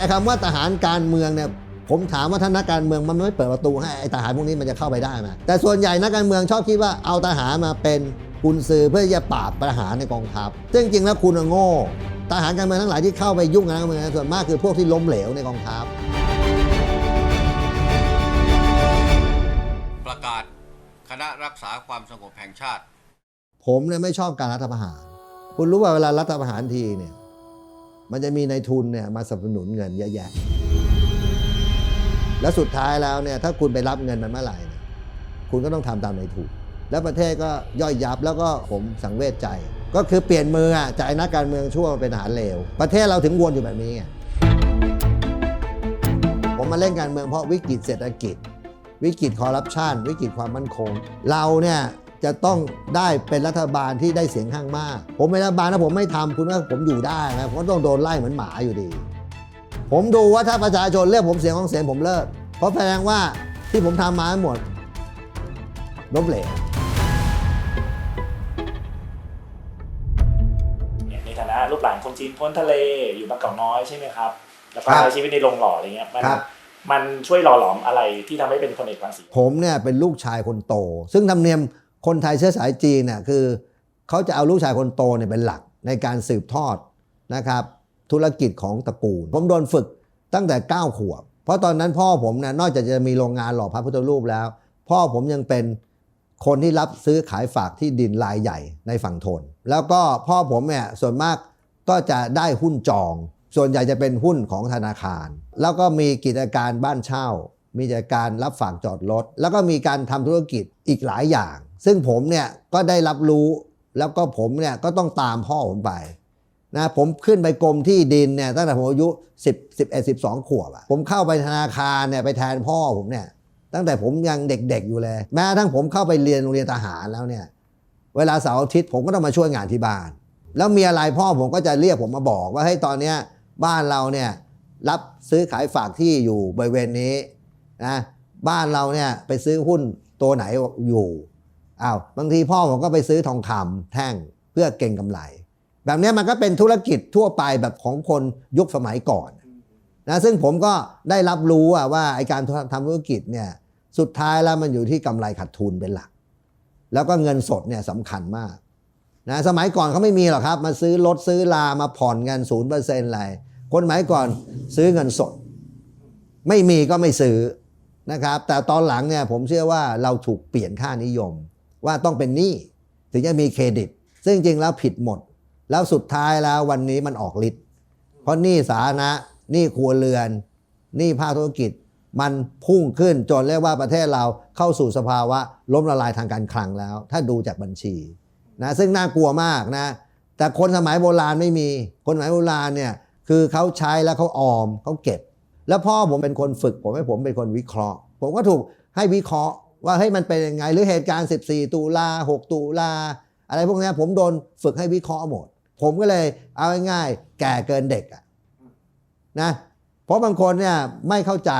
ไอ้คำว่าทหารการเมืองเนี่ยผมถามว่าท่านนักการเมืองมันไม่เปิดประตูให้ไอ้ทหารพวกนี้มันจะเข้าไปได้ไหมแต่ส่วนใหญ่นักการเมืองชอบคิดว่าเอาทหารมาเป็นกุญซือเพื่อจะปราบปัญหาในกองทัพซึ่งจริงๆแล้วคุณน่ะโง่ทหารการเมืองทั้งหลายที่เข้าไปยุ่งกับนักการเมืองส่วนมากคือพวกที่ล้มเหลวในกองทัพประกาศคณะรักษาความสงบแห่งชาติ ผมเนี่ยไม่ชอบการรัฐประหาร คุณรู้ว่าเวลารัฐประหารทีเนี่ย มันจะมีในทุนเนี่ยมาสนับสนุนเงินเยอะแยะ แล้วสุดท้ายแล้วเนี่ยถ้าคุณไปรับเงินมันเมื่อไหร่เนี่ยคุณก็ต้องทำตามในทุนแล้วประเทศก็ย่อยยับแล้วก็ผมสังเวชใจ ก็คือเปลี่ยนมืออะจากนักการเมืองชั่วเป็นทหารเลวประเทศเราถึงวนอยู่แบบนี้ไงผมมาเล่นการเมืองเพราะวิกฤตเศรษฐกิจ วิกฤตคอร์รัปชันวิกฤตความมั่นคง เราเนี่ย จะต้องได้เป็นรัฐบาลที่ได้เสียงข้างมาก ผมเป็นรัฐบาลถ้าผมไม่ทำคุณว่าผมอยู่ได้ไหมผมก็ต้องโดนไล่เหมือนหมาอยู่ดี ผมดูว่าถ้าประชาชนเลือกผมเสียงของเสียงผมเลิก เพราะแสดงว่าที่ผมทำมาทั้งหมดล้มเหลวเนี่ยในฐานะลูกหลานคนจีนพ้นทะเลอยู่บางเก่าน้อยใช่ไหมครับ แล้วก็ครับใช้ชีวิตในโรงหล่ออะไรเงี้ยมันครับมันช่วยหล่อหลอมอะไรที่ทำให้เป็นคนเอกรังสีผมเนี่ยเป็นลูกชายคนโต ซึ่งธรรมเนียม คนไทยเชื้อสายจีนเนี่ยคือเขาจะเอาลูกชายคนโตเนี่ยเป็นหลักในการสืบทอดนะครับธุรกิจของตระกูล ผมโดนฝึกตั้งแต่ 9 ขวบ เพราะตอนนั้นพ่อผมเนี่ยนอกจากจะมีโรงงานหล่อพระพุทธรูปแล้ว พ่อผมยังเป็นคนที่รับซื้อขายฝากที่ดินรายใหญ่ในฝั่งทน แล้วก็พ่อผมเนี่ยส่วนมากก็จะได้หุ้นจอง ส่วนใหญ่จะเป็นหุ้นของธนาคาร แล้วก็มีกิจการบ้านเช่า มีกิจการรับฝากจอดรถ แล้วก็มีการทำธุรกิจอีกหลายอย่าง ซึ่งผมเนี่ยก็ได้รับรู้แล้วก็ผมเนี่ยก็ต้องตามพ่อผมไปนะผมขึ้นไปกรมที่ดินเนี่ยตั้งแต่ผมอายุ 10 11 12 ขวบอะผมเข้าไปธนาคารเนี่ยไปแทนพ่อผมเนี่ยตั้งแต่ผมยังเด็กๆอยู่เลย แม้ทั่งผมเข้าไปเรียนโรงเรียนทหารแล้วเนี่ยเวลาเสาร์อาทิตย์ผมก็ต้องมาช่วยงานที่บ้าน แล้วมีอะไรพ่อผมก็จะเรียกผมมาบอกว่าให้ยตอนเนี้ยบ้านเราเนี่ยรับซื้อขายฝากที่อยู่บริเวณนี้นะบ้านเราเนี่ยไปซื้อหุ้นตัวไหนอยู่ อ้าวบางทีพ่อผมก็ไปซื้อทองคำแท่งเพื่อเก่งกำไร แบบนี้มันก็เป็นธุรกิจทั่วไปแบบของคนยุคสมัยก่อนนะซึ่งผมก็ได้รับรู้ว่าไอการทำธุรกิจเนี่ยสุดท้ายแล้วมันอยู่ที่กำไรขาดทุนเป็นหลัก แล้วก็เงินสดเนี่ยสำคัญมากนะสมัยก่อนเขาไม่มีหรอกครับ มาซื้อรถซื้อลามาผ่อนเงินศูนย์เปอร์เซ็นต์อะไรคนสมัยก่อนซื้อเงินสด ไม่มีก็ไม่ซื้อนะครับ แต่ตอนหลังเนี่ยผมเชื่อว่าเราถูกเปลี่ยนค่านิยม ว่าต้องเป็นหนี้ถึงจะมีเครดิต ซึ่งจริงแล้วผิดหมด แล้วสุดท้ายแล้ววันนี้มันออกฤทธิ์เพราะหนี้สาธารณะหนี้ครัวเรือนหนี้ภาคธุรกิจ มันพุ่งขึ้นจนเรียกว่าประเทศเราเข้าสู่สภาวะล้มละลายทางการคลังแล้ว ถ้าดูจากบัญชีนะซึ่งน่ากลัวมากนะแต่คนสมัยโบราณไม่มี คนสมัยโบราณเนี่ยคือเขาใช้แล้วเขาออมเขาเก็บ แล้วพ่อผมเป็นคนฝึก ผมให้ผมเป็นคนวิเคราะห์ ผมก็ถูกให้วิเคราะห์ ว่าเฮ้ยมันเป็นยังไงหรือเหตุการณ์ 14 ตุลา 6 ตุลา อะไรพวกนี้ผมโดนฝึกให้วิเคราะห์หมด ผมก็เลยเอาง่ายๆแก่เกินเด็กอะนะเพราะบางคนเนี่ยไม่เข้าใจ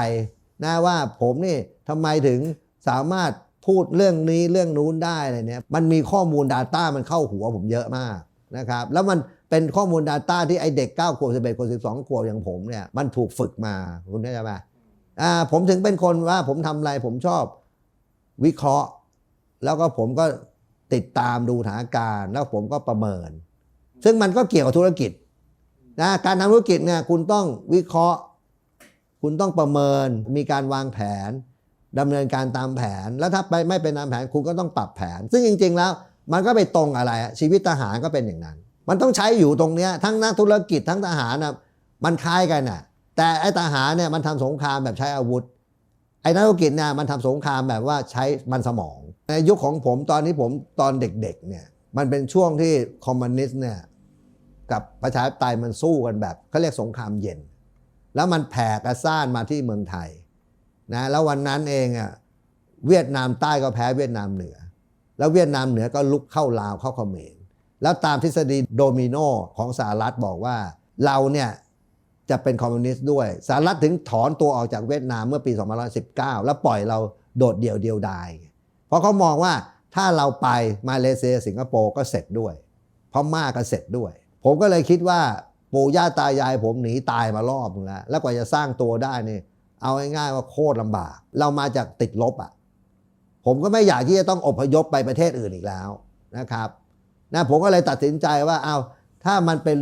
นะว่าผมนี่ทำไมถึงสามารถพูดเรื่องนี้เรื่องนู้นได้อะไรเนี่ยมันมีข้อมูล Data มันเข้าหัวผมเยอะมากนะครับแล้วมันเป็นข้อมูล Data ที่ไอเด็ก9ขวบ11ขวบ12ขวบอย่างผมเนี่ยมันถูกฝึกมาคุณเข้าใจไหมอ่าผมถึงเป็นคนว่าผมทำอะไรผมชอบ วิเคราะห์ แล้วก็ผมก็ติดตามดูสถานการณ์แล้วผมก็ประเมิน ซึ่งมันก็เกี่ยวกับธุรกิจนะการทำธุรกิจเนี่ยคุณต้องวิเคราะห์ คุณต้องประเมินมีการวางแผนดำเนินการตามแผน แล้วถ้าไปไม่เป็นตามแผนคุณก็ต้องปรับแผน ซึ่งจริง ๆ แล้ว มันก็ไปตรงอะไร ชีวิตทหารก็เป็นอย่างนั้น มันต้องใช้อยู่ตรงเนี้ยทั้งนักธุรกิจทั้งทหารนะมันคล้ายกันน่ะ แต่ไอ้ทหารเนี่ยมันทำสงครามแบบใช้อาวุธ ไอ้นักธุรกิจเนี่ยมันทำสงครามแบบว่าใช้มันสมอง ในยุคของผมตอนที่ผมตอนเด็กๆเนี่ยมันเป็นช่วงที่คอมมิวนิสต์เนี่ยกับประชาธิปไตยมันสู้กันแบบเขาเรียกสงครามเย็น แล้วมันแผ่กระซ่านมาที่เมืองไทยนะแล้ววันนั้นเองอะเวียดนามใต้ก็แพ้เวียดนามเหนือ แล้วเวียดนามเหนือก็ลุกเข้าลาวเข้าเขมรแล้วตามทฤษฎีโดมิโนของสหรัฐบอกว่าเราเนี่ย จะเป็นคอมมิวนิสต์ด้วยสหรัฐถึงถอนตัวออกจากเวียดนามเมื่อปี2519 แล้วปล่อยเราโดดเดี่ยวเดียวดาย เพราะเขามองว่าถ้าเราไปมาเลเซียสิงคโปร์ก็เสร็จด้วยพม่าก็เสร็จด้วย ผมก็เลยคิดว่าปู่ย่าตายายผมหนีตายมารอบนึงแล้วแล้วกว่าจะสร้างตัวได้นี่เอาง่ายๆว่าโคตรลำบาก เรามาจากติดลบอะผมก็ไม่อยากที่จะต้องอพยพไปประเทศอื่นอีกแล้วนะครับนะผมก็เลยตัดสินใจว่าเอา ถ้ามันเป็น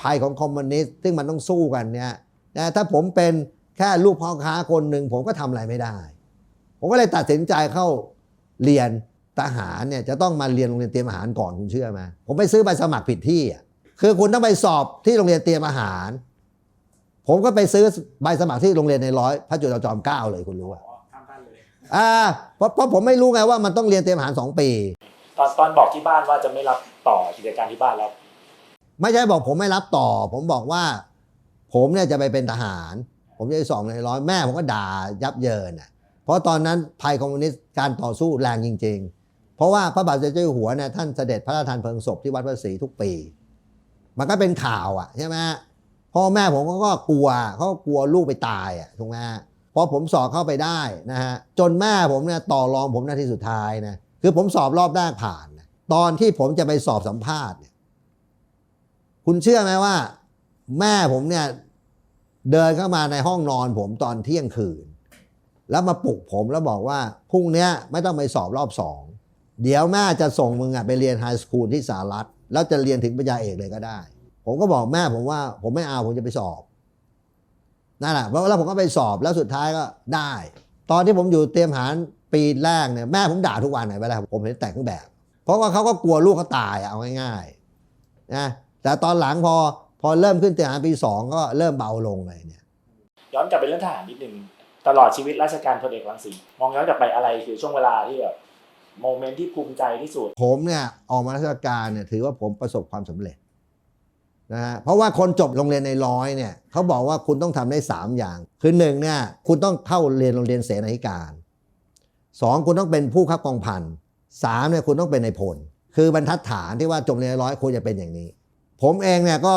ภัยของคอมมิวนิสต์ซึ่งมันต้องสู้กันเนี่ยนะถ้าผมเป็นแค่ลูกพ่อค้าคนหนึ่งผมก็ทำอะไรไม่ได้ ผมก็เลยตัดสินใจเข้าเรียนทหารเนี่ยจะต้องมาเรียนโรงเรียนเตรียมอาหารก่อนคุณเชื่อไหมผมไปซื้อใบสมัครผิดที่อะคือคุณต้องไปสอบที่โรงเรียนเตรียมอาหาร ผมก็ไปซื้อใบสมัครที่โรงเรียนในร้อยพระจุลจอมเกล้าเลยคุณรู้อะอ๋อข้ามท่านเลยอ่าเพราะเพราะผมไม่รู้ไงว่ามันต้องเรียนเตรียมอาหารสองปี ตอนตอนบอกที่บ้านว่าจะไม่รับต่อกิจการที่บ้านแล้ว ไม่ใช่บอกผมไม่รับต่อ ผมบอกว่า ผมเนี่ยจะไปเป็นทหาร ผมจะไปสอบในร้อยแม่ผมก็ด่ายับเยินอะเพราะตอนนั้นภัยคอมมิวนิสต์การต่อสู้แรงจริง ๆ เพราะว่าพระบาทสมเด็จเจ้าอยู่หัวเนี่ยท่านเสด็จพระราชทานเพลิงศพที่วัดพระศรีทุกปี มันก็เป็นข่าวอะใช่ไหมพ่อแม่ผมก็กลัวเขากลัวลูกไปตายอะถูกไหมพอผมสอบเข้าไปได้นะฮะจนแม่ผมเนี่ยต่อรองผมนาทีสุดท้ายนะคือผมสอบรอบแรกผ่านนะตอนที่ผมจะไปสอบสัมภาษณ์เนี่ย คุณเชื่อไหมว่า แม่ผมเนี่ย เดินเข้ามาในห้องนอนผมตอนเที่ยงคืน แล้วมาปลุกผมแล้วบอกว่าพรุ่งนี้ไม่ต้องไปสอบรอบสองเดี๋ยวแม่จะส่งมึงอะไปเรียนไฮสคูลที่สหรัฐแล้วจะเรียนถึงปริญญาเอกเลยก็ได้ ผมก็บอกแม่ผมว่า ผมไม่เอาผมจะไปสอบนั่นแหละแล้วผมก็ไปสอบแล้วสุดท้ายก็ได้ ตอนที่ผมอยู่เตรียมหารปีแรกเนี่ยแม่ผมด่าทุกวันไหนเวลาผมเห็นแต่งเครื่องแบบ เพราะว่าเขาก็กลัวลูกเขาตายเอาง่ายๆนะ แต่ตอนหลังพอพอเริ่มขึ้นเตรียมหารปีสองก็เริ่มเบาลงเลยเนี่ย ย้อนกลับไปเรื่องทหารนิดนึงตลอดชีวิตราชการพลเอกรังสีมองย้อนกลับไปอะไรคือช่วงเวลาที่แบบโมเมนต์ที่ภูมิใจที่สุด ผมเนี่ยออกมาราชการเนี่ยถือว่าผมประสบความสำเร็จนะฮะเพราะว่าคนจบโรงเรียนในร้อยเนี่ยเขาบอกว่าคุณต้องทำได้ 3 อย่าง คือหนึ่งเนี่ยคุณต้องเข้าเรียนโรงเรียนเสนาธิการสองคุณต้องเป็นผู้ขับกองพันสามเนี่ยคุณต้องเป็นในายพล คือบรรทัดฐานที่ว่าจบเรียนในร้อยควรจะเป็นอย่างนี้ ผมเองเนี่ยก็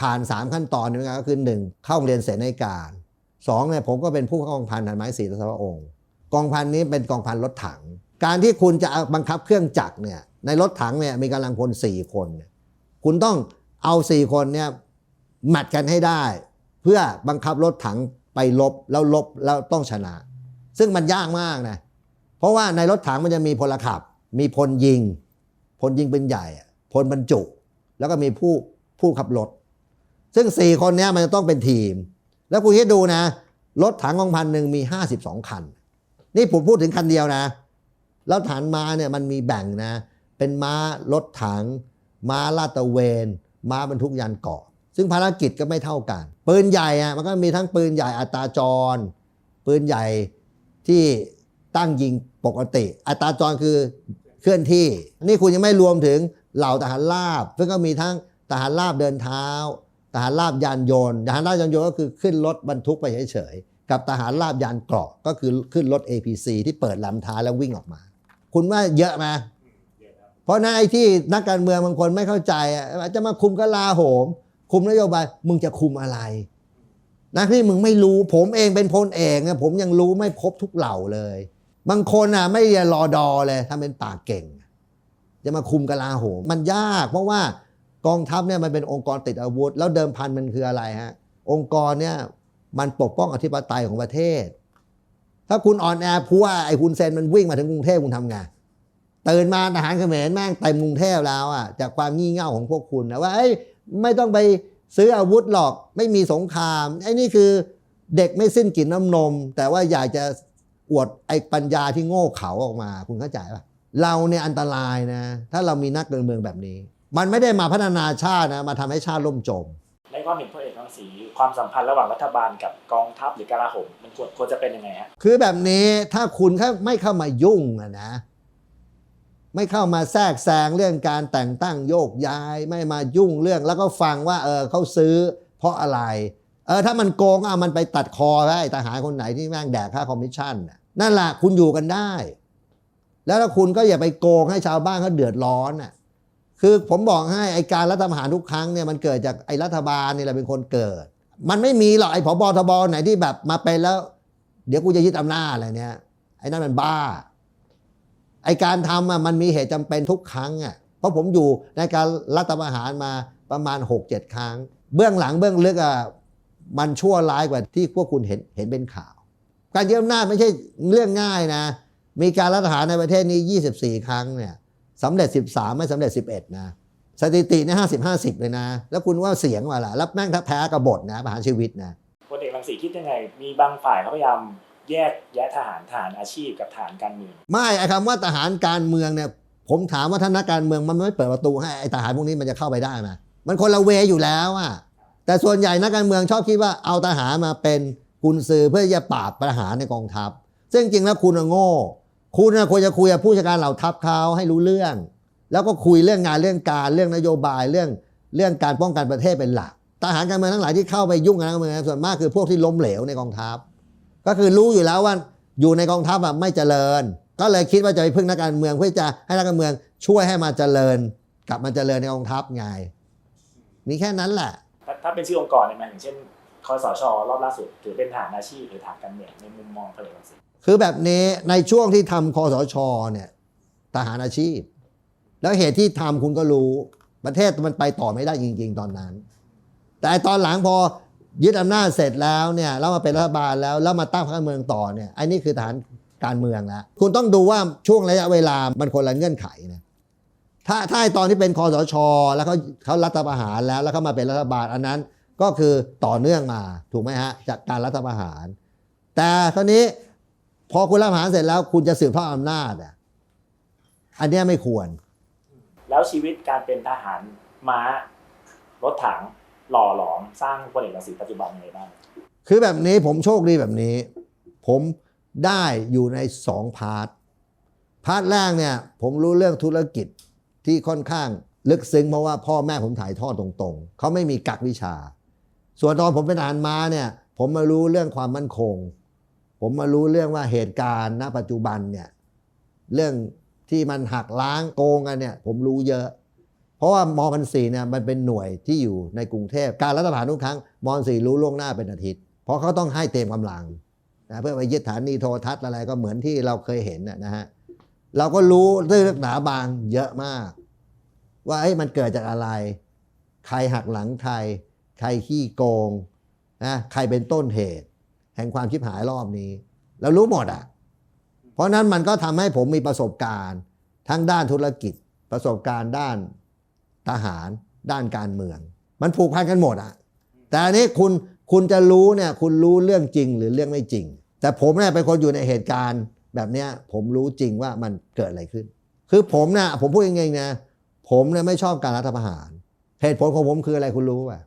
ผ่าน 3 ขั้นตอนนี้ก็คือ 1 เข้าโรงเรียนเสนาการสองเนี่ยผมก็เป็นผู้ขับกองพันทหารไม้สีทศวองค์ กองพันนี้เป็นกองพันรถถัง การที่คุณจะบังคับเครื่องจักรเนี่ยในรถถังเนี่ยมีกำลังพล4คนเนี่ยคุณต้องเอา 4 คนเนี่ยแมทกันให้ได้ เพื่อบังคับรถถังไปลบแล้วลบแล้วต้องชนะ ซึ่งมันยากมากนะเพราะว่าในรถถังมันจะมีพลขับ มีพลยิง พลยิงเป็นใหญ่พลบรรจุ แล้วก็มีผู้ผู้ขับรถ ซึ่ง 4 คนนี้มันจะต้องเป็นทีม แล้วคุณคิดดูนะ รถถังกองพันหนึ่งมี 52 คัน นี่ผมพูดถึงคันเดียวนะ แล้วฐานม้าเนี่ยมันมีแบ่งนะ เป็นม้ารถถัง ม้าลาดตระเวน ม้าบรรทุกยานเกาะ ซึ่งภารกิจก็ไม่เท่ากัน ปืนใหญ่อะมันก็มีทั้งปืนใหญ่อัตราจร ปืนใหญ่ที่ตั้งยิงปกติ อัตราจรคือเคลื่อนที่ นี่คุณยังไม่รวมถึง เหล่าทหารราบ ซึ่งก็มีทั้งทหารราบเดินเท้าทหารราบยานยนต์ทหารราบยานยนต์ก็คือขึ้นรถบรรทุกไปเฉยๆกับทหารราบยานเกราะก็คือขึ้นรถ APC ที่เปิดลำท้ายแล้ววิ่งออกมา คุณว่าเยอะไหมเพราะนั่นไอ้ที่นักการเมืองบางคนไม่เข้าใจอาจจะมาคุมกลาโหม คุมนโยบายมึงจะคุมอะไรนะที่มึงไม่รู้ผมเองเป็นพลเอกนะผมยังรู้ไม่ครบทุกเหล่าเลย บางคนอะไม่เรียนรอดอเลยทำเป็นปากเก่ง จะมาคุมกลาโหม มันยากเพราะว่ากองทัพเนี่ยมันเป็นองค์กรติดอาวุธ แล้วเดิมพันมันคืออะไรฮะองค์กรเนี่ยมันปกป้องอธิปไตยของประเทศ ถ้าคุณอ่อนแอพัวไอ้คุณเซนมันวิ่งมาถึงกรุงเทพคุณทำไงตื่นมาทหารเขมรแม่งเต็มกรุงเทพแล้วอะจากความงี่เง่าของพวกคุณนะว่าเอ้ไม่ต้องไปซื้ออาวุธหรอกไม่มีสงครามไอ้นี่คือเด็กไม่สิ้นกลิ่นน้ำนม แต่ว่าอยากจะอวดไอ้ปัญญาที่โง่เขาออกมา คุณเข้าใจปะ เราเนี่ยอันตรายนะ ถ้าเรามีนักการเมืองแบบนี้ มันไม่ได้มาพัฒนาชาตินะ มาทำให้ชาติล่มจม ในความเห็นพลเอกรังสีความสัมพันธ์ระหว่างรัฐบาลกับกองทัพหรือกลาโหมมันควรควรจะเป็นยังไงฮะคือแบบนี้ถ้าคุณแค่ไม่เข้ามายุ่งอะนะ ไม่เข้ามาแทรกแซงเรื่องการแต่งตั้งโยกย้าย ไม่มายุ่งเรื่องแล้วก็ฟังว่า เออเขาซื้อ เพราะอะไร เออถ้ามันโกงเอามันไปตัดคอได้ทหารคนไหนที่แม่งแดกค่าคอมมิชชั่นน่ะนั่นแหละคุณอยู่กันได้ แล้วถ้าคุณก็อย่าไปโกงให้ชาวบ้านเขาเดือดร้อนน่ะคือผมบอกให้ไอการรัฐประหารทุกครั้งเนี่ยมันเกิดจากไอรัฐบาลนี่แหละเป็นคนเกิด มันไม่มีหรอกไอผบทบไหนที่แบบมาเป็นแล้ว เดี๋ยวกูจะยึดอำนาจอะไรเนี่ยไอ้นั่นมันบ้า ไอการทำอะมันมีเหตุจำเป็นทุกครั้งอะเพราะผมอยู่ในการรัฐประหารมาประมาณ 6-7 ครั้ง เบื้องหลังเบื้องลึกอะมันชั่วร้ายกว่าที่พวกคุณเห็นเห็นเป็นข่าว การยึดอำนาจไม่ใช่เรื่องง่ายนะ มีการรัฐประหารในประเทศนี้ 24 ครั้งเนี่ยสำเร็จ 13 ไม่สำเร็จ 11 นะ สถิติเนี่ย50 50เลยนะ แล้วคุณว่าเสียงว่าล่ะแล้วแม่งถ้าแพ้กบฏนะประหารชีวิตนะพลเอกรังสีคิดยังไง มีบางฝ่ายเขาพยายามแยกแยะทหารทหารอาชีพกับทหารการเมือง ไม่ไอ้คำว่าทหารการเมืองเนี่ยผมถามว่าท่านนักการเมืองมันไม่เปิดประตูให้ไอ้ทหารพวกนี้มันจะเข้าไปได้ไหมมันคนละเวอยู่แล้วอะแต่ส่วนใหญ่นักการเมืองชอบคิดว่าเอาทหารมาเป็นกุญซือเพื่อจะปราบปัญหารในกองทัพ ซึ่งจริงแล้วคุณน่ะโง่ คุณน่ะควรจะคุยกับผู้จัดการเหล่าทัพเขาให้รู้เรื่อง แล้วก็คุยเรื่องงานเรื่องการเรื่องนโยบายเรื่องเรื่องการป้องกันประเทศเป็นหลักทหารการเมืองทั้งหลายที่เข้าไปยุ่งกับการเมืองส่วนมากคือพวกที่ล้มเหลวในกองทัพ ก็คือรู้อยู่แล้วว่าอยู่ในกองทัพแบบไม่เจริญ ก็เลยคิดว่าจะไปพึ่งนักการเมืองเพื่อจะให้นักการเมืองช่วยให้มาเจริญ กลับมาเจริญในกองทัพไงมีแค่นั้นแหละ ถ้าถ้าเป็นชื่อองค์กรเนี่ยมันอย่างเช่นคอสชรอบล่าสุดถือเป็นทหารอาชีพหรือทหารการเมืองในมุมมองพลเอกรังสี คือแบบนี้ในช่วงที่ทำคอสชเนี่ยทหารอาชีพ แล้วเหตุที่ทำคุณก็รู้ประเทศมันไปต่อไม่ได้จริง ๆ ตอนนั้น แต่ตอนหลังพอยึดอำนาจเสร็จแล้วเนี่ยแล้วมาเป็นรัฐบาลแล้วแล้วมาตั้งพรรคการเมืองต่อเนี่ยไอันนี้คือทหารการเมืองแล้วคุณต้องดูว่าช่วงระยะเวลามันคนละเงื่อนไขนะถ้าถ้าไอตอนที่เป็นคอสช แล้วเขาเขารัฐประหารแล้วแล้วเขามาเป็นรัฐบาลอันนั้นก็คือต่อเนื่องมาถูกไหมฮะจากการรัฐประหาร แต่คราวนี้ พอคุณรับประหารเสร็จแล้วคุณจะสืบทอดอำนาจอะอันเนี้ยไม่ควร แล้วชีวิตการเป็นทหารม้า รถถังหล่อหลอมสร้างพลเอกรังสีปัจจุบันยังไงบ้างคือแบบนี้ผมโชคดีแบบนี้ ผมได้อยู่ในสองพาร์ทพาร์ทแรกเนี่ย ผมรู้เรื่องธุรกิจที่ค่อนข้างลึกซึ้งเพราะว่าพ่อแม่ผมถ่ายทอดตรงๆ เขาไม่มีกักวิชา ส่วนตอนผมเป็นทหารม้าเนี่ย ผมมารู้เรื่องความมั่นคง ผมมารู้เรื่องว่าเหตุการณ์ณปัจจุบันเนี่ยเรื่องที่มันหักล้างโกงกันเนี่ยผมรู้เยอะ เพราะว่ามพันสีเนี่ยมันเป็นหน่วยที่อยู่ในกรุงเทพการรัฐประหารทุกครั้งมพันสีรู้ล่วงหน้าเป็นอาทิตย์ เพราะเขาต้องให้เต็มกำลังนะเพื่อไปยึดฐานีโทรทัศน์อะไรก็เหมือนที่เราเคยเห็นนะฮะเราก็รู้เรื่องหนาบางเยอะมาก ว่าเอ้ยมันเกิดจากอะไร ใครหักหลังใคร ใครขี้โกงนะใครเป็นต้นเหตุ แห่งความชิบหายรอบนี้เรารู้หมดอะ เพราะนั้นมันก็ทำให้ผมมีประสบการณ์ ทั้งด้านธุรกิจ ประสบการณ์ด้านทหาร ด้านการเมือง มันผูกพันกันหมดอะ แต่อันนี้คุณคุณจะรู้เนี่ยคุณรู้เรื่องจริงหรือเรื่องไม่จริง แต่ผมเนี่ยเป็นคนอยู่ในเหตุการณ์แบบเนี้ยผมรู้จริงว่ามันเกิดอะไรขึ้น คือผมเนี่ยผมพูดยังไงนะผมเนี่ยไม่ชอบการรัฐประหาร เหตุผลของผมคืออะไรคุณรู้ป่ะ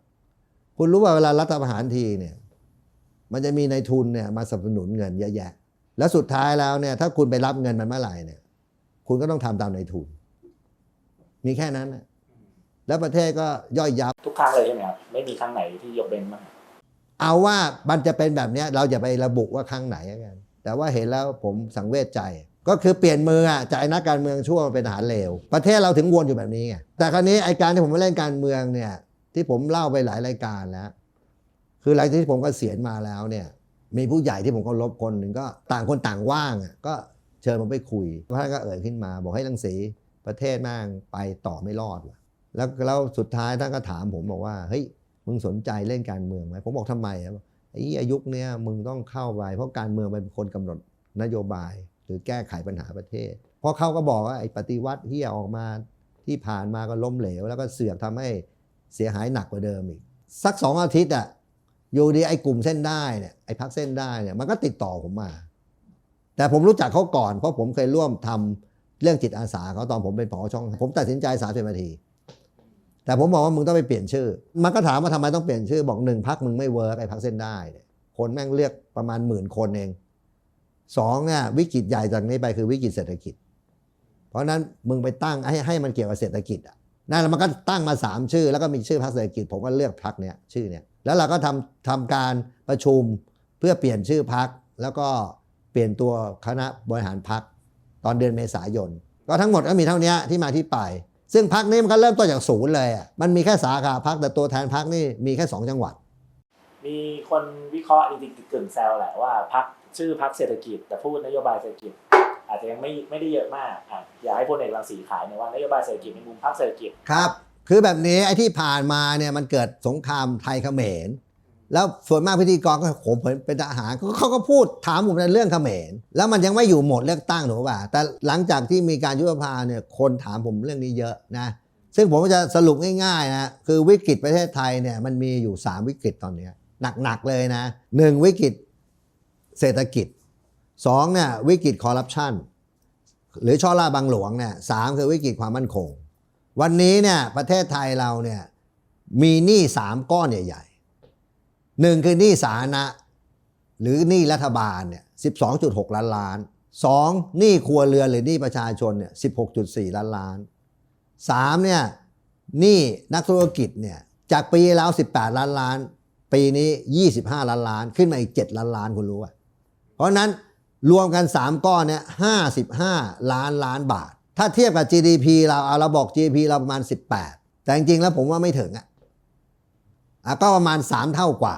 คุณรู้ว่าเวลารัฐประหารทีเนี่ย มันจะมีในายทุนเนี่ยมาสนับสนุนเงินเยอะแยะ แล้วสุดท้ายแล้วเนี่ยถ้าคุณไปรับเงินมันเมื่อไหร่เนี่ย คุณก็ต้องทำตามในายทุน มีแค่นั้นนะแล้วประเทศก็ย่อยยับ ทุกครั้งเลยใช่ไหมครับ ไม่มีครั้งไหนที่ยกเว้นบ้างเอาว่ามันจะเป็นแบบเนี้ยเราอย่าไประบุว่าครั้งไหนแล้วกัน แต่ว่าเห็นแล้วผมสังเวชใจ ก็คือเปลี่ยนมืออะจากไอ้นักการเมืองชั่วมาเป็นทหารเลวประเทศเราถึงวนอยู่แบบนี้ไงแต่คราวนี้ไอ้การที่ผมมาเล่นการเมืองเนี่ย ที่ผมเล่าไปหลายรายการแล้ว คือหลังจากที่ผมก็เกษียณมาแล้วเนี่ยมีผู้ใหญ่ที่ผมเคารพคนหนึ่งก็ต่างคนต่างว่างอะก็เชิญผมไปคุยท่านก็เอ่ยขึ้นมาบอกให้ลังสีประเทศแม่งไปต่อไม่รอดว่ะแล้วแล้วสุดท้ายท่านก็ถามผมบอกว่าเฮ้ยมึงสนใจเล่นการเมืองไหมผมบอกทำไมอะไอ้อายุคเนี้ยมึงต้องเข้าไปเพราะการเมืองเป็นคนกำหนดนโยบาย หรือแก้ไขปัญหาประเทศพราะเขาก็บอกว่าไอ้ปฏิวัติที่ออกมาที่ผ่านมาก็ล้มเหลว แล้วก็เสือกทำให้เสียหายหนักกว่าเดิมอีก สักสองอาทิตย์อะ อยู่ดีไอ้กลุ่มเส้นได้เนี่ยไอ้พักเส้นได้เนี่ยมันก็ติดต่อผมมา แต่ผมรู้จักเขาก่อนเพราะผมเคยร่วมทำเรื่องจิตอาสาเขาตอนผมเป็นผอช่อง ผมตัดสินใจสามสิบนาที แต่ผมบอกว่ามึงต้องไปเปลี่ยนชื่อ มันก็ถามว่าทำไมต้องเปลี่ยนชื่อบอกหนึ่งพักมึงไม่เวิร์กไอ้พักเส้นได้เนี่ยคนแม่งเลือกประมาณหมื่นคนเองสองเนี่ยวิกฤตใหญ่จากนี้ไปคือวิกฤตเศรษฐกิจ เพราะนั้นมึงไปตั้งให้ให้มันเกี่ยวกับเศรษฐกิจอะนั่นแหละมันก็ตั้งมาสามชื่อ แล้วก็มีชื่อพักเศรษฐกิจ ผมก็เลือกพักเนี้ยชื่อเนี้ย แล้วเราก็ทำทำการประชุมเพื่อเปลี่ยนชื่อพัก แล้วก็เปลี่ยนตัวคณะบริหารพักตอนเดือนเมษายน ก็ทั้งหมดก็มีเท่านี้ที่มาที่ไป ซึ่งพักนี้มันก็เริ่มต้นจากศูนย์เลยอะมันมีแค่สาขาพักแต่ตัวแทนพักนี่มีแค่สองจังหวัด มีคนวิเคราะห์จริงๆกึ่งแซวแหละว่าพักชื่อพักเศรษฐกิจ แต่พูดนโยบายเศรษฐกิจ อาจจะยังไม่ไม่ได้เยอะมากอะอยากให้พลเอกรังสีขายในอยว่านโยบายเศรษฐกิจในมุมพักเศรษฐกิจครับ คือแบบนี้ไอ้ที่ผ่านมาเนี่ยมันเกิดสงครามไทยเขมร แล้วส่วนมากพิธีกรก็ผมเป็นทหารเขาก็พูดถามผมในเรื่องเขมร แล้วมันยังไม่อยู่หมดเลือกตั้งถูกป่ะแต่หลังจากที่มีการยุบสภาเนี่ยคนถามผมเรื่องนี้เยอะนะซึ่งผมจะสรุปง่ายๆนะคือวิกฤตประเทศไทยเนี่ยมันมีอยู่ 3 วิกฤตตอนนี้หนักๆเลยนะหนึ่งวิกฤตเศรษฐกิจสองเนี่ยวิกฤตคอร์รัปชันหรือช่อล่าบางหลวงเนี่ยสามคือวิกฤตความมั่นคง วันนี้เนี่ยประเทศไทยเราเนี่ยมีหนี้สามก้อนใหญ่ๆหนึ่งคือหนี้สาธารณะ หรือหนี้รัฐบาลเนี่ย12.6ล้านล้านสองหนี้ครัวเรือนหรือหนี้ประชาชนเนี่ย16.4ล้านล้านสามเนี่ยหนี้นักธุรกิจเนี่ยจากปีแล้ว18ล้านล้าน ปีนี้25ล้านล้าน ขึ้นมาอีก7ล้านล้านคุณรู้อะเพราะนั้นรวมกัน3ก้อนเนี่ย55ล้านล้านบาท ถ้าเทียบกับ GDP เราเอาเราบอก GDP เราประมาณ 18 แต่จริงๆแล้วผมว่าไม่ถึงอะก็ประมาณ 3 เท่ากว่า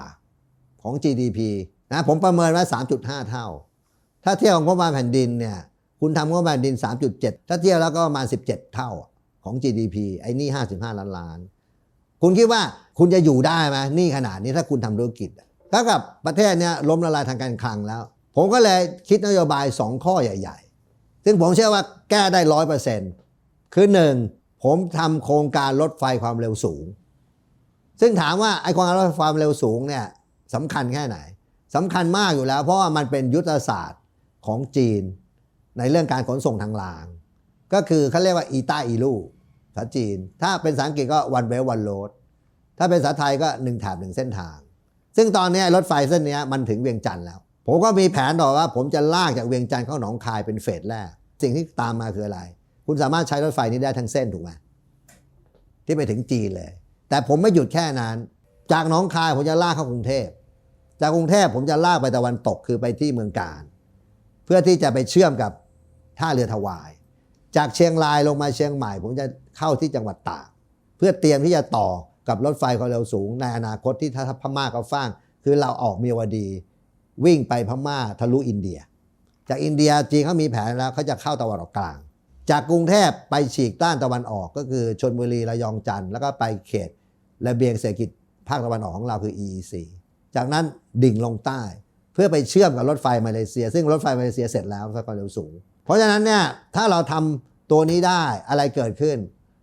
ของ GDP นะผมประเมินไว้3.5 เท่า ถ้าเทียบกับงบประมาณแผ่นดินเนี่ยคุณทำงบประมาณแผ่นดิน 3.7 ถ้าเทียบแล้วก็ประมาณ 17 เท่าของ GDP ไอ้นี่ 55 ล้านล้าน คุณคิดว่าคุณจะอยู่ได้ไหมนี่ขนาดนี้ถ้าคุณทำธุรกิจถ้ากับประเทศเนี้ยล้มละลายทางการคลังแล้ว ผมก็เลยคิดนโยบาย 2 ข้อใหญ่ ๆ ซึ่งผมเชื่อว่าแก้ได้ร้อยเปอร์เซ็นต์คือหนึ่งผมทำโครงการรถไฟความเร็วสูง ซึ่งถามว่าไอ้โครงการรถไฟความเร็วสูงเนี่ยสำคัญแค่ไหนสำคัญมากอยู่แล้ว เพราะว่ามันเป็นยุทธศาสตร์ของจีน ในเรื่องการขนส่งทางราง ก็คือเขาเรียกว่าอีต้าอีลูภาษาจีน ถ้าเป็นภาษาอังกฤษก็ one way one road ถ้าเป็นภาษาไทยก็หนึ่งแถบหนึ่งเส้นทาง ซึ่งตอนนี้รถไฟเส้นนี้มันถึงเวียงจันทร์แล้ว ผมก็มีแผนต่อว่า ผมจะลากจากเวียงจันทร์เข้าหนองคายเป็นเฟสแรก สิ่งที่ตามมาคืออะไร คุณสามารถใช้รถไฟนี้ได้ทั้งเส้นถูกไหมที่ไปถึงจีนเลย แต่ผมไม่หยุดแค่นั้น จากหนองคายผมจะลากเข้ากรุงเทพ จากกรุงเทพผมจะลากไปตะวันตกคือไปที่เมืองการ เพื่อที่จะไปเชื่อมกับท่าเรือถวาย จากเชียงรายลงมาเชียงใหม่ ผมจะเข้าที่จังหวัดตากเพื่อเตรียมที่จะต่อกับรถไฟความเร็วสูงในอนาคตที่ถ้าพม่าเขาฟังคือเราออกมีวดี วิ่งไปพม่าทะลุอินเดีย จากอินเดียจีนเขามีแผนแล้วเขาจะเข้าตะวันออกกลาง จากกรุงเทพไปฉีกต้านตะวันออกก็คือชนบุรีระยองจันทร์แล้วก็ไปเขตระเบียงเศรษฐกิจภาคตะวันออกของเราคือ EEC จากนั้นดิ่งลงใต้ เพื่อไปเชื่อมกับรถไฟมาเลเซีย ซึ่งรถไฟมาเลเซียเสร็จแล้วรถไฟความเร็วสูง เพราะฉะนั้นเนี่ยถ้าเราทำตัวนี้ได้อะไรเกิดขึ้น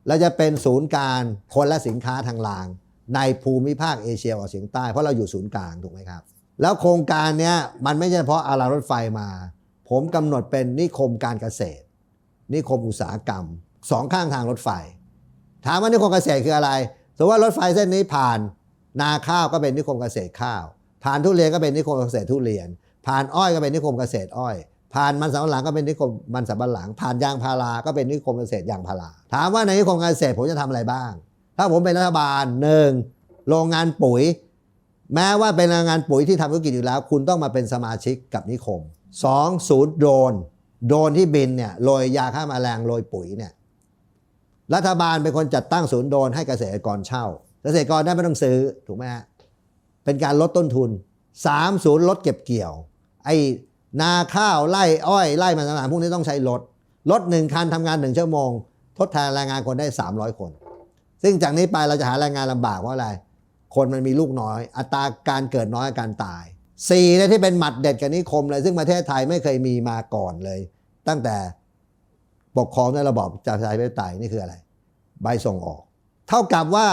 เราจะเป็นศูนย์กลางคนและสินค้าทางราง ในภูมิภาคเอเชียตะวันออกเฉียงใต้เพราะเราอยู่ศูนย์กลางถูกไหมครับ แล้วโครงการเนี้ยมันไม่ใช่เฉพาะอารารถไฟมา ผมกำหนดเป็นนิคมการเกษตร นิคมอุตสาหกรรมสองข้างทางรถไฟ ถามว่านิคมเกษตรคืออะไร สมมติว่ารถไฟเส้นนี้ผ่านนาข้าวก็เป็นนิคมเกษตรข้าว ผ่านทุเรียนก็เป็นนิคมเกษตรทุเรียน ผ่านอ้อยก็เป็นนิคมเกษตรอ้อย ผ่านมันสำปะหลังก็เป็นนิคมมันสำปะหลัง ผ่านยางพาราก็เป็นนิคมเกษตรยางพารา ถามว่าในนิคมเกษตรผมจะทำอะไรบ้าง ถ้าผมเป็นรัฐบาลหนึ่งโรงงานปุ๋ย แม้ว่าเป็นโรงงานปุ๋ยที่ทำธุรกิจอยู่แล้ว คุณต้องมาเป็นสมาชิกกับนิคม 2. ศูนย์โดรนโดรนที่บินเนี่ยโรยยาฆ่าแมลงโรยปุ๋ยเนี่ยรัฐบาลเป็นคนจัดตั้งศูนย์โดรนให้เกษตรกรเช่า เกษตรกรได้ไม่ต้องซื้อถูกไหมฮะเป็นการลดต้นทุน 3. ศูนย์ลดเก็บเกี่ยว ไอ้นาข้าวไร่อ้อยไร่มันต่างๆพวกนี้ต้องใช้รถรถหนึ่งคันทำงานหนึ่งชั่วโมง ทดแทนแรงงานคนได้ 300 คน ซึ่งจากนี้ไปเราจะหาแรงงานลำบากเพราะอะไร คนมันมีลูกน้อย อัตราการเกิดน้อยการตายสี่นี่ที่เป็นหมัดเด็ดกับนิคมเลยซึ่งประเทศไทยไม่เคยมีมาก่อนเลย ตั้งแต่ปกครองในระบอบประชาธิปไตยนี่คืออะไร ใบส่งออก เท่ากับว่า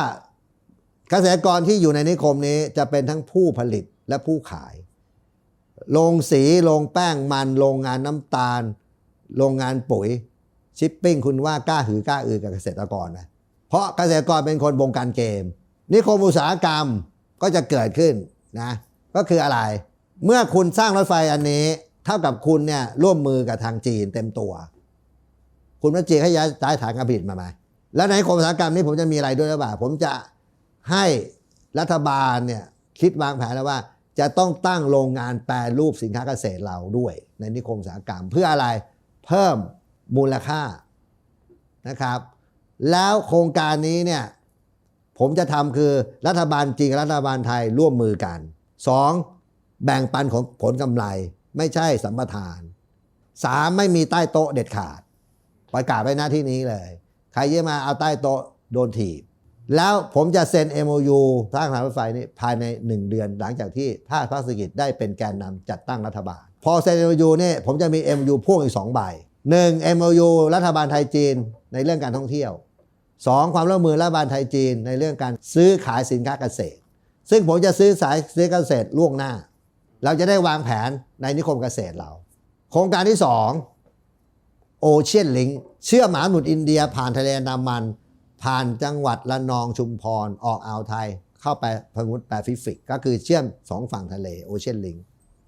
เกษตรกรที่อยู่ในนิคมนี้จะเป็นทั้งผู้ผลิตและผู้ขายโรงสีโรงแป้งมันโรงงานน้ำตาลโรงงานปุ๋ย ชิปปิ้งคุณว่ากล้าหือกล้าอือกับเกษตรกรไหมเพราะเกษตรกรเป็นคนบงการเกม นิคมอุตสาหกรรมก็จะเกิดขึ้นนะก็คืออะไร เมื่อคุณสร้างรถไฟอันนี้ เท่ากับคุณเนี่ยร่วมมือกับทางจีนเต็มตัว คุณว่าจีนให้ย้ายย้ายฐานการผลิตมาไหมแล้วในนิคมอุตสาหกรรมนี้ผมจะมีอะไรด้วยหรือเปล่าผมจะให้รัฐบาลเนี่ยคิดวางแผนแล้วว่าจะต้องตั้งโรงงานแปรรูปสินค้าเกษตรเราด้วย ในนิคมอุตสาหกรรม เพื่ออะไรเพิ่มมูลค่านะครับ แล้วโครงการนี้เนี่ย ผมจะทำคือรัฐบาลจีนกับรัฐบาลไทยร่วมมือกัน 2. แบ่งปันของผลกำไร ไม่ใช่สัมปทาน 3. ไม่มีใต้โต๊ะเด็ดขาด ประกาศไว้หน้าที่นี้เลย ใครเยี่มาเอาใต้โต๊ะโดนถีบ แล้วผมจะเซ็น MOU สร้างทางรถไฟนี้ภายใน 1 เดือนหลังจากที่ภาคภาคเศรษฐกิจได้เป็นแกนนำจัดตั้งรัฐบาล พอเซ็น MOU เนี่ยผมจะมี MOU พ่วงอีก2ใบ 1. MOU รัฐบาลไทยจีนในเรื่องการท่องเที่ยว 2. ความร่วมมือรัฐบาลไทยจีนในเรื่องการซื้อขายสินค้าเกษตร ซึ่งผมจะซื้อสายซื้อเกษตรล่วงหน้า เราจะได้วางแผนในนิคมเกษตรเรา โครงการที่2โอเชียนลิงเชื่อมมหาสมุทรอินเดียผ่านทะเลอันดามัน ผ่านจังหวัดละนองชุมพรออกอ่าวไทย เข้าไปพมุทรแปซิฟิก ก็คือเชื่อมสองฝั่งทะเลโอเชียนลิง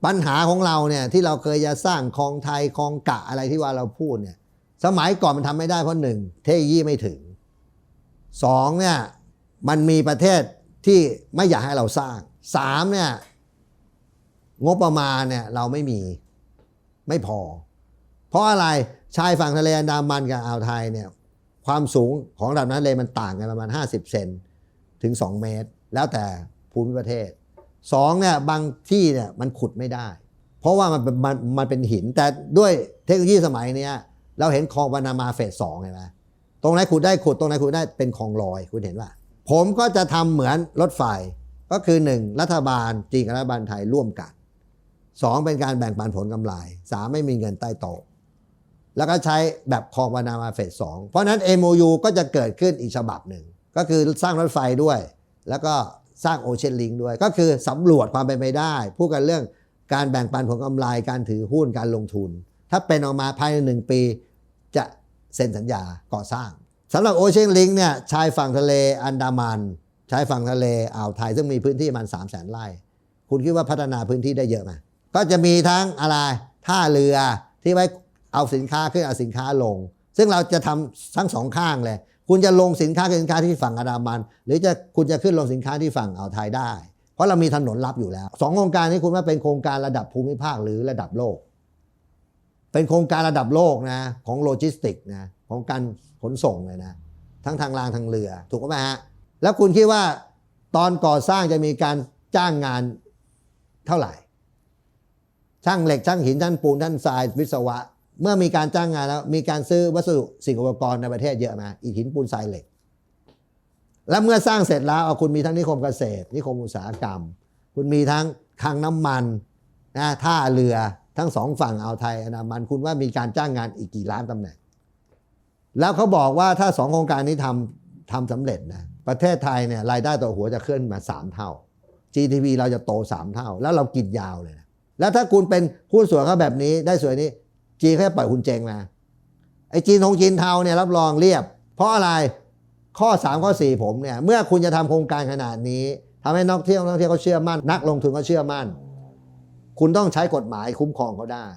ปัญหาของเราเนี่ยที่เราเคยจะสร้างคลองไทยคลองกะอะไรที่ว่าเราพูดเนี่ยสมัยก่อนมันทำไม่ได้เพราะหนึ่งเทคโนโลยีไม่ถึง สองเนี่ยมันมีประเทศที่ไม่อยากให้เราสร้างสามเนี่ยงบประมาณเนี่ยเราไม่มีไม่พอ เพราะอะไรชายฝั่งทะเลอันดามันกับอ่าวไทยเนี่ยความสูงของระดับน้ำทะเลมันต่างกันประมาณ 50 เซนถึง 2 เมตร แล้วแต่ภูมิประเทศสองเนี่ยบางที่เนี่ยมันขุดไม่ได้ เพราะว่ามันเป็นมันมันเป็นหินแต่ด้วยเทคโนโลยีสมัยเนี้ยเราเห็นคลองปานามาเฟสสองเห็นไหม ตรงไหนขุดได้ขุดตรงไหนขุดได้เป็นคลองลอยคุณเห็นว่า ผมก็จะทำเหมือนรถไฟก็คือ 1 รัฐบาลจีนกับรัฐบาลไทยร่วมกันสองเป็นการแบ่งปันผลกำไรสามไม่มีเงินใต้โต๊ะแล้วก็ใช้แบบคลองปานามาเฟสสองเพราะฉะนั้น MOU ก็จะเกิดขึ้นอีกฉบับหนึ่ง ก็คือสร้างรถไฟด้วย แล้วก็สร้างโอเชียนลิงด้วย ก็คือสำรวจความเป็นไปได้ พูดกันเรื่องการแบ่งปันผลกำไร การถือหุ้น การลงทุน ถ้าเป็นออกมาภายในหนึ่งปี จะ เซ็นสัญญาก่อสร้างสำหรับโอเชียนลิงเนี่ยชายฝั่งทะเลอันดามันชายฝั่งทะเลอ่าวไทยซึ่งมีพื้นที่ประมัน3 0 0แสนไร่ คุณคิดว่าพัฒนาพื้นที่ได้เยอะไหมก็จะมีทั้งอะไรท่าเรือที่ไว้เอาสินค้าขึ้นเอาสินค้าลง ซึ่งเราจะทำทั้งสองข้างเลย คุณจะลงสินค้าสินค้าที่ฝั่งอันดามัน หรือจะคุณจะขึ้นลงสินค้าที่ฝั่งอ่าวไทยได้ เพราะเรามีถนนรับอยู่แล้วสองโครงการนี้คุณว่าเป็นโครงการระดับภูมิภาคหรือระดับโลก เป็นโครงการระดับโลกนะของโลจิสติกนะของการขนส่งเลยนะทั้งทางรางทางเรือ ถูกไหมฮะแล้วคุณคิดว่าตอนก่อสร้างจะมีการจ้างงานเท่าไหร่ ช่างเหล็กช่างหินช่างปูนช่างทรายวิศวะ เมื่อมีการจ้างงานแล้ว มีการซื้อวัสดุสิ่งอุปกรณ์ในประเทศเยอะไหมอิฐหินปูนทรายเหล็ก แล้วเมื่อสร้างเสร็จแล้วเอาคุณมีทั้งนิคมเกษตร นิคมอุตสาหกรรม คุณมีทั้งคลังน้ำมันนะท่าเรือ ทั้งสองฝั่งอ่าวไทยอันดามันคุณว่ามีการจ้างงานอีกกี่ล้านตำแหน่ง แล้วเขาบอกว่าถ้าสองโครงการนี้ทำทำสำเร็จนะประเทศไทยเนี่ยรายได้ต่อหัวจะขึ้นมา 3 เท่า GDP เราจะโต 3 เท่า แล้วเรากินยาวเลยนะแล้วถ้าคุณเป็นหุ้นส่วนเขาแบบนี้ได้สวยนี้ จีนเขาจะปล่อยคุณเจงมาไอ้จีนทงจีนเทาเนี่ยรับรองเรียบ เพราะอะไรข้อ 3 ข้อ 4 ผมเนี่ยเมื่อคุณจะทำโครงการขนาดนี้ทำให้นักเที่ยวนักท่องเที่ยวเขาเชื่อมั่น นักลงทุนเขาเชื่อมั่น คุณต้องใช้กฎหมายคุ้มครองเขาได้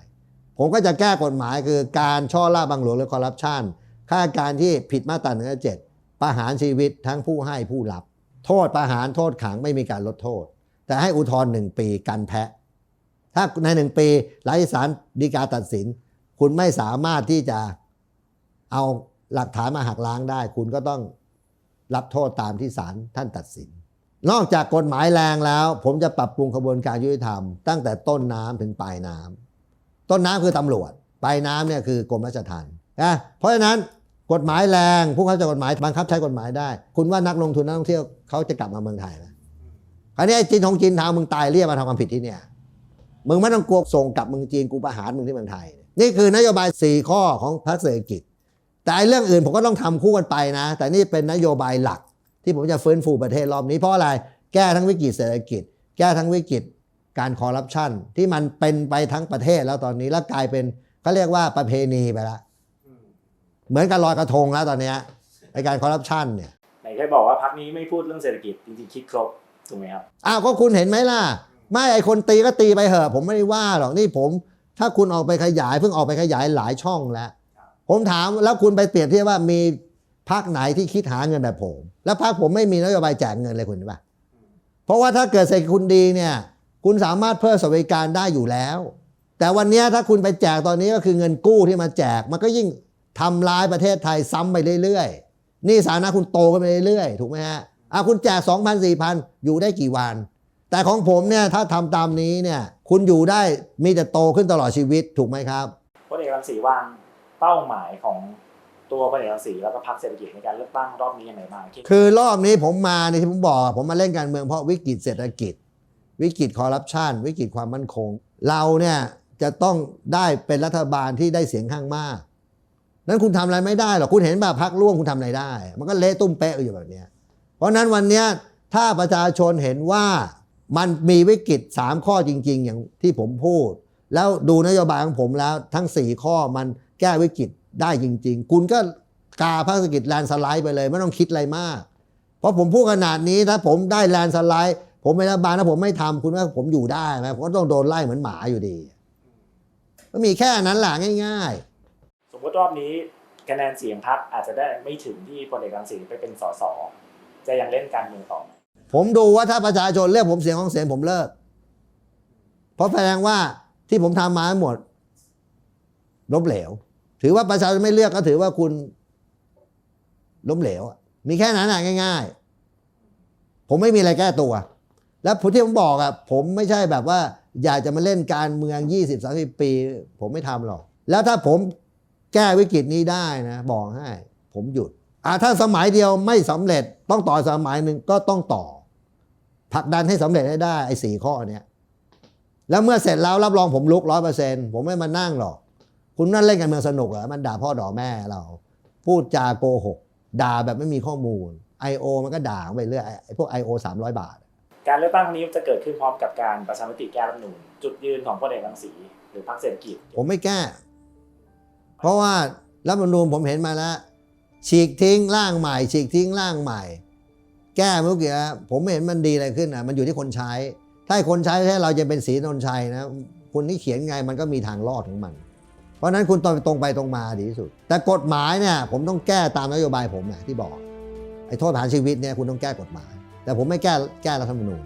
ผมก็จะแก้กฎหมายคือการช่อล่าบางหลวงหรือคอร์รัปชันข้าราชการที่ผิดมาตราหนึ่งเจ็ดประหารชีวิตทั้งผู้ให้ผู้รับ โทษประหารโทษขังไม่มีการลดโทษ แต่ให้อุทธรณ์หนึ่งปีกันแพะ ถ้าในหนึ่งปีหลังจากศาลฎีกาตัดสิน คุณไม่สามารถที่จะเอาหลักฐานมาหักล้างได้ คุณก็ต้องรับโทษตามที่ศาลท่านตัดสิน นอกจากกฎหมายแรงแล้ว ผมจะปรับปรุงกระบวนการยุติธรรม ตั้งแต่ต้นน้ำถึงปลายน้ำต้นน้ำคือตำรวจ ปลายน้ำเนี่ยคือกรมราชทัณฑ์นะเพราะฉะนั้นกฎหมายแรงผู้เข้าใจกฎหมายบังคับใช้กฎหมายได้ คุณว่านักลงทุนนักท่องเที่ยวเขาจะกลับมาเมืองไทยไหมคราวนี้ไอ้จีนทงจีนทางมึงตายเรียกมาทำความผิดที่เนี่ยมึงไม่ต้องกลัวส่งกลับเมืองจีนกูประหารมึงที่เมืองไทย นี่คือนโยบาย 4 ข้อของพรรคเศรษฐกิจ แต่เรื่องอื่นผมก็ต้องทำคู่กันไปนะ แต่นี่เป็นนโยบายหลัก ที่ผมจะฟื้นฟูประเทศรอบนี้เพราะอะไร แก้ทั้งวิกฤตเศรษฐกิจ แก้ทั้งวิกฤตการคอร์รัปชันที่มันเป็นไปทั้งประเทศแล้วตอนนี้แล้วกลายเป็นเขาเรียกว่าประเพณีไปแล้วเหมือนกับลอยกระทงแล้วตอนเนี้ยไอการคอร์รัปชันเนี่ยไหนเคยบอกว่าพักนี้ไม่พูดเรื่องเศรษฐกิจจริงๆคิดครบถูกไหมครับอ้าวก็คุณเห็นไหมล่ะ ไม่ไอคนตีก็ตีไปเหอะ ผมไม่ได้ว่าหรอกนี่ผม ถ้าคุณออกไปขยายเพิ่งออกไปขยายหลายช่องแล้ว ผมถามแล้วคุณไปเปรียบเทียบว่ามี พักไหนที่คิดหาเงินแบบผม แล้วพักผมไม่มีนโยบายแจกเงินเลยคุณเห็นปะเพราะว่าถ้าเกิดเศรษฐกิจคุณดีเนี่ยคุณสามารถเพิ่มสวัสดิการได้อยู่แล้ว แต่วันนี้ถ้าคุณไปแจกตอนนี้ก็คือเงินกู้ที่มาแจก มันก็ยิ่งทำร้ายประเทศไทยซ้ำไปเรื่อยๆ นี่สาธาระคุณโตกันไปเรื่อยๆ ถูกไหมฮะอะคุณแจก 2,000 4 0 0 อยู่ได้กี่วัน แต่ของผมเนี่ยถ้าทำตามนี้เนี่ยคุณอยู่ได้มีแต่โตขึ้นตลอดชีวิตถูกไหมครับพลเอกรังสีวางเป้าหมายของ ตัวพลเอกรังสีแล้วก็พรรคเศรษฐกิจในการเลือกตั้งรอบนี้ยังไงบ้างคิดคือรอบนี้ผมมาในยที่ผมบอกอะผมมาเล่นการเมืองเพราะวิกฤตเศรษฐกิจ วิกฤตคอร์รัปชันวิกฤตความมั่นคง เราเนี่ยจะต้องได้เป็นรัฐบาลที่ได้เสียงข้างมาก นั้นคุณทำอะไรไม่ได้หรอกคุณเห็นแบบพักร่วมคุณทำอะไรได้ มันก็เละตุ้มเป๊ะอยู่แบบเนี้ยเพราะฉะนั้นวันเนี้ยถ้าประชาชนเห็นว่ามันมีวิกฤตสามข้อจริง ๆ อย่างที่ผมพูด แล้วดูนโยบายของผมแล้วทั้ง 4 ข้อมันแก้วิกฤต ได้จริง ๆ คุณก็กาภาคเศรษฐกิจแลนด์สไลด์ไปเลย ไม่ต้องคิดอะไรมาก เพราะผมพูดขนาดนี้ถ้าผมได้แลนด์สไลด์ ผมเป็นรัฐบาลถ้าผมไม่ทำคุณว่าผมอยู่ได้ไหมผมก็ต้องโดนไล่เหมือนหมาอยู่ดีก็มีแค่นั้นแหละง่ายสมมติรอบนี้คะแนนเสียงพรรคอาจจะได้ไม่ถึงที่พลเอกรังสีไปเป็นสสจะยังเล่นการเมืองต่อไหมๆผมดูว่าถ้าประชาชนเลือกผมเสียงของเสียงผมเลิก เพราะแสดงว่าที่ผมทำมาทั้งหมดล้มเหลว ถือว่าประชาชนไม่เลือกก็ถือว่าคุณล้มเหลวมีแค่นั้นง่าย ๆ ผมไม่มีอะไรแก้ตัว แล้วผมที่ผมบอกอะผมไม่ใช่แบบว่า อยากจะมาเล่นการเมือง 20 30 ปี ผมไม่ทำหรอก แล้วถ้าผมแก้วิกฤตนี้ได้นะ บอกให้ ผมหยุดอ่าถ้าสมัยเดียวไม่สำเร็จต้องต่อสมัยหนึ่งก็ต้องต่อผลักดันให้สำเร็จให้ได้ไอ้สี่ข้อเนี้ยแล้วเมื่อเสร็จแล้วรับรองผมลุกร้อยเปอร์เซ็นต์ผมไม่มานั่งหรอก คุณนั่นเล่นกันเมืองสนุกเหรอมันด่าพ่อด่าแม่เรา พูดจาโกหก ด่าแบบไม่มีข้อมูล I.O. มันก็ด่าไปเรื่อยไอ้พวก I.O. 300 บาท การเลือกตั้งครั้งนี้จะเกิดขึ้นพร้อมกับการประชามติแก้รัฐธรรมนูญจุดยืนของพลเอกรังสีหรือพรรคเศรษฐกิจ ผมไม่แก้ เพราะว่ารัฐธรรมนูญผมเห็นมาแล้ว ฉีกทิ้งร่างใหม่ ฉีกทิ้งร่างใหม่ แก้เมื่อกี้นะผมไม่เห็นมันดีอะไรขึ้นนะมันอยู่ที่คนใช้ ถ้าให้คนใช้ให้เราจะเป็นสีนนชัยนะคุณที่เขียนไงมันก็มีทางรอดของมัน เพราะนั้นคุณตรงตรงไปตรงมาดีที่สุด แต่กฎหมายเนี่ยผมต้องแก้ตามนโยบายผมนะที่บอกไอ้โทษประหารชีวิตเนี่ยคุณต้องแก้กฎหมาย แต่ผมไม่แก้แก้รัฐธรรมนูญ